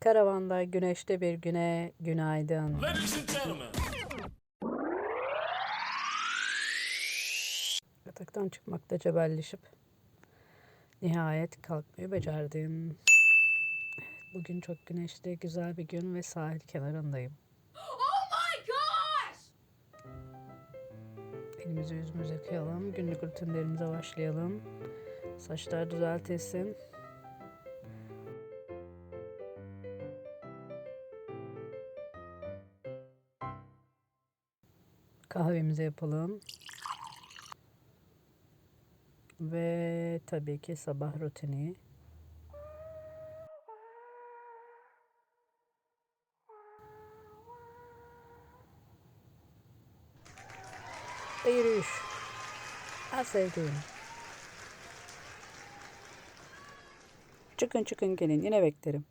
Karavanda güneşte bir güne günaydın. Yataktan çıkmakta cebelleşip nihayet kalkmayı becerdim. Bugün çok güneşli, güzel bir gün ve sahil kenarındayım. Oh my gosh! Elimizi yüzümüzü yıkayalım, günlük rutinlerimize başlayalım. Saçlar düzeltilsin. Kahvemizi yapalım. Ve tabii ki sabah rutini. Ve yürüyüş. En sevdiğim. Çıkın çıkın gelin yine beklerim.